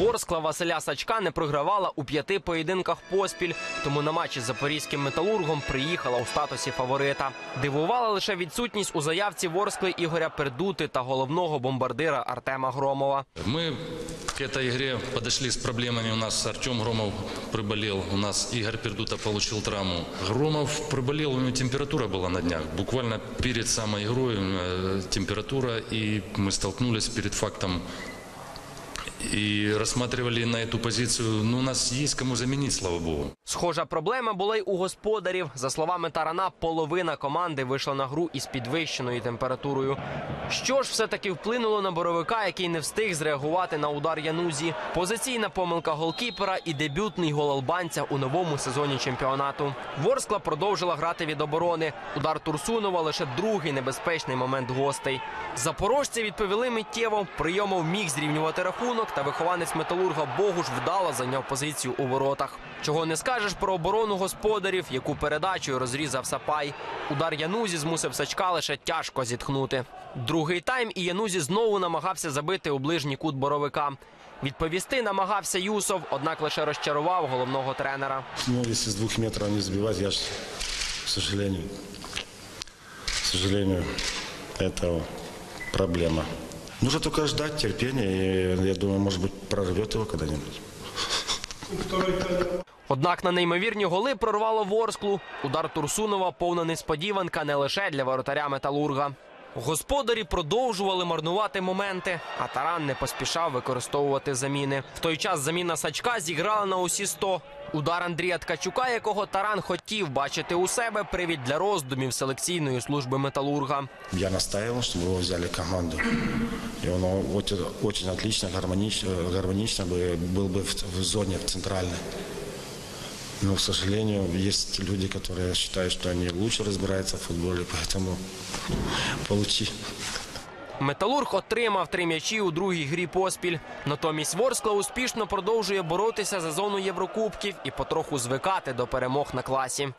Ворскла Василя Сачка не програвала у п'яти поєдинках поспіль, тому на матчі з запорізьким металургом приїхала у статусі фаворита. Дивувала лише відсутність у заявці Ворскли Ігоря Пердути та головного бомбардира Артема Громова. Мы к этой игре подошли с проблемами. У нас Артем Громов приболел, у нас Игорь Пердута получил травму. Громов приболел, у него температура была на днях. Буквально перед самой игрой э, температура, и мы столкнулись перед фактом и рассматривали на эту позицию. Ну, у нас есть кому заменить, слава богу. Схожа проблема була й у господарів. За словами Тарана, половина команди вийшла на гру із підвищеною температурою. Що ж все-таки вплинуло на боровика, який не встиг зреагувати на удар Янузі? Позиційна помилка голкіпера і дебютний гол албанця у новому сезоні чемпіонату. Ворскла продовжила грати від оборони. Удар Турсунова лише другий небезпечний момент гостей. Запорожці відповіли миттєво. Прийомов міг зрівнювати рахунок, та вихованець металурга Богуш вдало зайняв позицію у воротах. Чого не скажеш про оборону господарів, яку передачею розрізав Сапай. Удар Янузі змусив Сачка лише тяжко зітхнути. Другий тайм і Янузі знову намагався забити у ближній кут боровика. Відповісти намагався Юсов, однак лише розчарував головного тренера. Ну, если с двух метров не забивать, я ж, к сожалению, к сожалению, это проблема. Нужно только ждать терпения, и я думаю, может быть, прорвет его когда-нибудь. Однак на неймовірні голи прорвало Ворсклу. Удар Турсунова повна несподіванка не лише для воротаря Металурга. Господарі продовжували марнувати моменти, а Таран не поспішав використовувати заміни. В той час заміна Сачка зіграла на усі 100. Удар Андрія Ткачука, якого Таран хотів бачити у себе, привід для роздумів селекційної служби Металурга. Я настаивал, чтобы его взяли в команду. И он очень, очень отлично, гармонично, гармонично бы, был бы в, в зоне в центральной. Но, к сожалению, есть люди, которые считают, что они лучше разбираются в футболе, поэтому получи. Металург отримав три м'ячі у другій грі поспіль. Натомість Ворскла успішно продовжує боротися за зону Єврокубків і потроху звикати до перемог на класі.